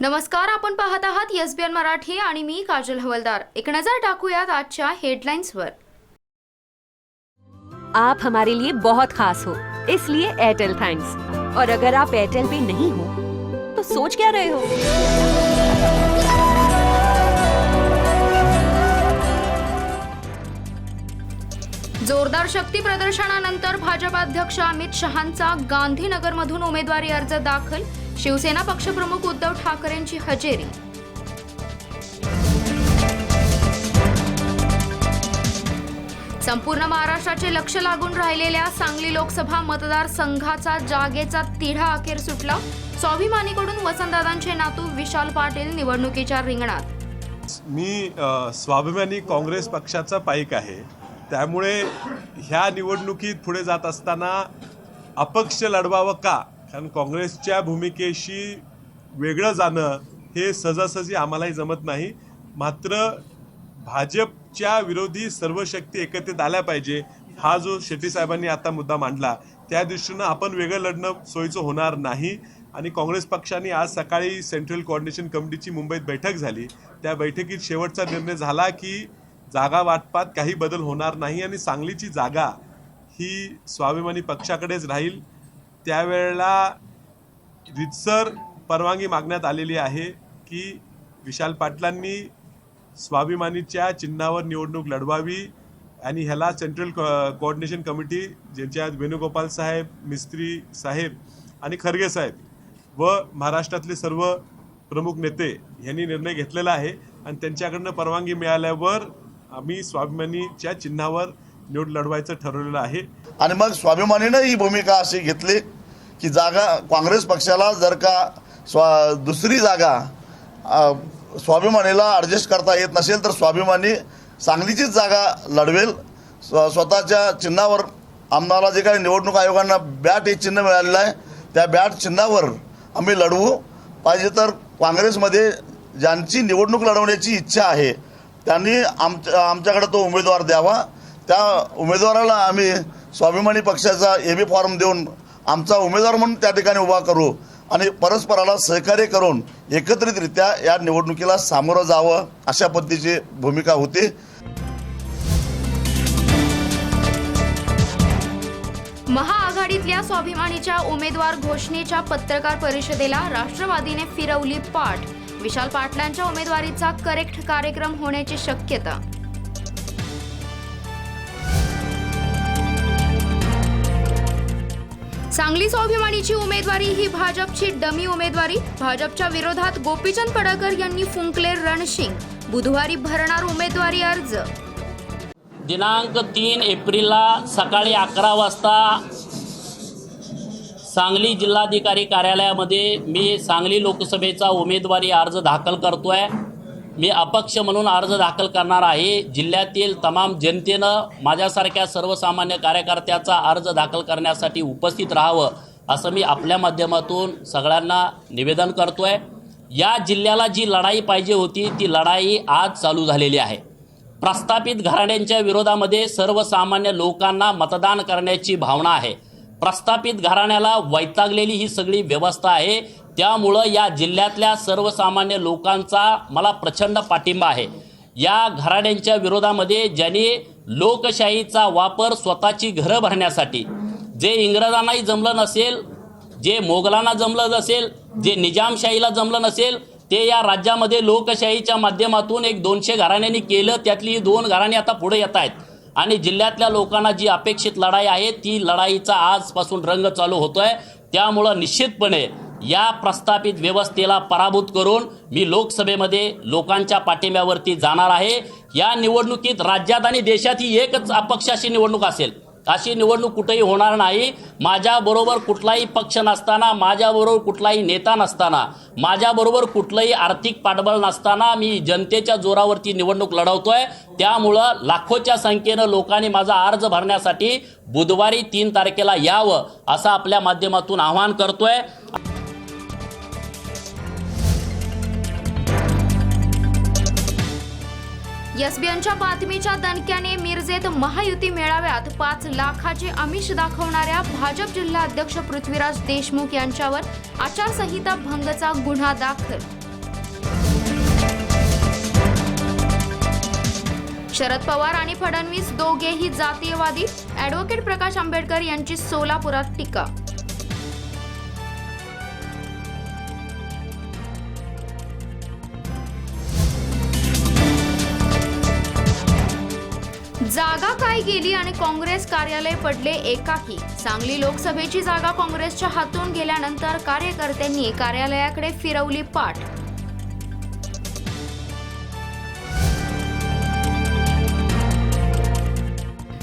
नमस्कार आपण पाहत आहात एस बी एन मराठी आणि मी काजल हवलदार. एक नजर टाकूयात आजच्या हेडलाईन्सवर आप हमारे लिए बहुत खास हो इसलिए एयरटेल थैंक्स और अगर आप एयरटेल पे नहीं हो तो सोच क्या रहे हो? जोरदार शक्ती प्रदर्शनानंतर भाजपाध्यक्ष अमित शहांचा गांधीनगरमधून उमेदवारी अर्ज दाखल. शिवसेना पक्षप्रमुख उद्धव ठाकरेंची हजेरी. संपूर्ण महाराष्ट्राचे लक्ष लागून राहिलेल्या सांगली लोकसभा मतदारसंघाचा जागेचा तिढा अखेर सुटला. स्वाभिमानीकडून वसंतदादांचे नातू विशाल पाटील निवडणुकीच्या रिंगणात. मी स्वाभिमानी काँग्रेस पक्षाचा पाईक आहे. त्यामुळे ह्या निवडणुकीत पुढे जात असताना अपक्ष लढवावं का? कारण काँग्रेसच्या भूमिकेशी वेगळं जाणं हे सहजासहजी आम्हालाही जमत नाही. मात्र भाजपच्या विरोधी सर्व शक्ती एकत्रित आल्या पाहिजे हा जो शेट्टी साहेबांनी आता मुद्दा मांडला त्या दृष्टीनं आपण वेगळं लढणं सोयीचं होणार नाही. आणि काँग्रेस पक्षाने आज सकाळी सेंट्रल कोऑर्डिनेशन कमिटीची मुंबईत बैठक झाली. त्या बैठकीत शेवटचा निर्णय झाला की जागा वाटपात काही बदल होणार नाही आणि सांगलीची जागा ही स्वाभिमानी पक्षाकडेच राहील. त्यावेळेला रितसर परवानगी मागण्यात आलेली आहे की विशाल पाटलांनी स्वाभिमानीच्या चिन्हावर निवडणूक लढवावी आणि ह्याला सेंट्रल कोऑर्डिनेशन कमिटी ज्यांच्यात वेणुगोपाल साहेब मिस्त्री साहेब आणि खरगे साहेब व महाराष्ट्रातले सर्व प्रमुख नेते यांनी निर्णय घेतलेला आहे. आणि त्यांच्याकडनं परवानगी मिळाल्यावर आम्ही स्वाभिमानीच्या चिन्हावर निवड लढवायचं ठरवलेलं आहे. आणि मग स्वाभिमानीनं ही भूमिका अशी घेतली की जागा काँग्रेस पक्षाला जर का स्वा दुसरी जागा स्वाभिमानीला ॲडजस्ट करता येत नसेल तर स्वाभिमानी सांगलीचीच जागा लढवेल. स्व स्वतःच्या चिन्हावर आम्हाला जे काही निवडणूक आयोगांना बॅट हे चिन्ह मिळालेलं आहे त्या बॅट चिन्हावर आम्ही लढवू. पाहिजे तर काँग्रेसमध्ये ज्यांची निवडणूक लढवण्याची इच्छा आहे त्यांनी आमच्या आमच्याकडे तो उमेदवार द्यावा. त्या उमेदवाराला आम्ही स्वाभिमानी पक्षाचा ए बी फॉर्म देऊन आमचा उमेदवार म्हणून त्या ठिकाणी उभा करू आणि परस्पराला सहकार्य करून एकत्रितरित्या या निवडणुकीला सामोरं जावं अशा पद्धतीची भूमिका होती. महाआघाडीतल्या स्वाभिमानीच्या उमेदवार घोषणेच्या पत्रकार परिषदेला राष्ट्रवादीने फिरवली पाठ. विशाल पाटलांच्या उमेदवारीचा करेक्ट कार्यक्रम होण्याची शक्यता. सांगली स्वाभिमानीची उमेदवारी ही भाजपची डमी उमेदवारी. भाजपच्या विरोधात गोपीचंद पडळकर यांनी फुंकले रणशिंग. बुधवारी भरणार उमेदवारी अर्ज. दिनांक तीन एप्रिलला सकाळी अकरा वाजता सांगली जिल्हाधिकारी कार्यालयामध्ये मी सांगली लोकसभेचा उमेदवारी अर्ज दाखल करतो आहे मी अपक्ष म्हणून अर्ज दाखल करणार आहे. जिल्ह्यातील तमाम जनतेनं माझ्यासारख्या सर्वसामान्य कार्यकर्त्याचा अर्ज दाखल करण्यासाठी उपस्थित राहावं असं मी आपल्या माध्यमातून सगळ्यांना निवेदन करतो आहे या जिल्ह्याला जी लढाई पाहिजे होती ती लढाई आज चालू झालेली आहे. प्रस्थापित घराण्यांच्या विरोधामध्ये सर्वसामान्य लोकांना मतदान करण्याची भावना आहे. प्रस्थापित घराण्याला वैतागलेली ही सगळी व्यवस्था आहे. त्यामुळं या जिल्ह्यातल्या सर्वसामान्य लोकांचा मला प्रचंड पाठिंबा आहे. या घराण्यांच्या विरोधामध्ये ज्यांनी लोकशाहीचा वापर स्वतःची घरं भरण्यासाठी जे इंग्रजांनाही जमलं नसेल जे मोगलांना जमलं नसेल जे निजामशाहीला जमलं नसेल ते या राज्यामध्ये लोकशाहीच्या माध्यमातून एक दोनशे घराण्यांनी केलं त्यातली ही दोन घराणी आता पुढे येत आहेत. आणि जिल्ह्यातल्या लोकांना जी अपेक्षित लढाई आहे ती लढाईचा आजपासून रंग चालू होतोय. त्यामुळं निश्चितपणे या प्रस्थापित व्यवस्थेला पराभूत करून मी लोकसभेमध्ये लोकांच्या पाठिंब्यावरती जाणार आहे. या निवडणुकीत राज्यात आणि देशात ही एकच अपक्षाची निवडणूक असेल. अशी निवडणूक कुठेही होणार नाही. माझ्याबरोबर कुठलाही पक्ष नसताना माझ्याबरोबर कुठलाही नेता नसताना माझ्याबरोबर कुठलंही आर्थिक पाठबळ नसताना मी जनतेच्या जोरावरती निवडणूक लढवतोय. त्यामुळं लाखोच्या संख्येनं लोकांनी माझा अर्ज भरण्यासाठी बुधवारी तीन तारखेला यावं असं आपल्या माध्यमातून आवाहन करतोय. एसबीएनच्या बातमीच्या दणक्याने मिरजेत महायुती मेळाव्यात पाच लाखाचे आमिष दाखवणाऱ्या भाजप जिल्हा अध्यक्ष पृथ्वीराज देशमुख यांच्यावर आचारसंहिता भंगचा गुन्हा दाखल. शरद पवार आणि फडणवीस दोघेही जातीयवादी. ॲडव्होकेट प्रकाश आंबेडकर यांची सोलापुरात टीका. जागा काय गेली आणि काँग्रेस कार्यालय पडले एकाकी? सांगली लोकसभेची जागा काँग्रेसच्या हातून गेल्यानंतर कार्यकर्त्यांनी कार्यालयाकडे फिरवली पाठ.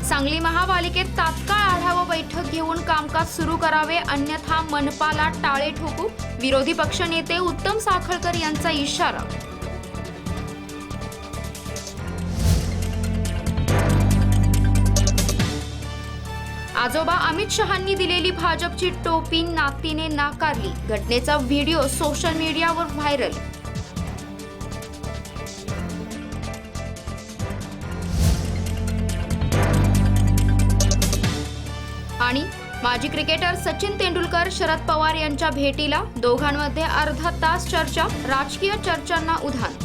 सांगली महापालिकेत तात्काळ आढावा बैठक घेऊन कामकाज सुरू करावे अन्यथा मनपाला टाळे ठोकू? विरोधी पक्षनेते उत्तम साखळकर यांचा इशारा आजोबा अमित शहांनी दिलेली भाजपची टोपी नातीने नाकारली. घटनेचा व्हिडिओ सोशल मीडियावर व्हायरल. आणि माजी क्रिकेटर सचिन तेंडुलकर शरद पवार यांच्या भेटीला दोघांमध्ये अर्धा तास चर्चा राजकीय चर्चांना उधाण.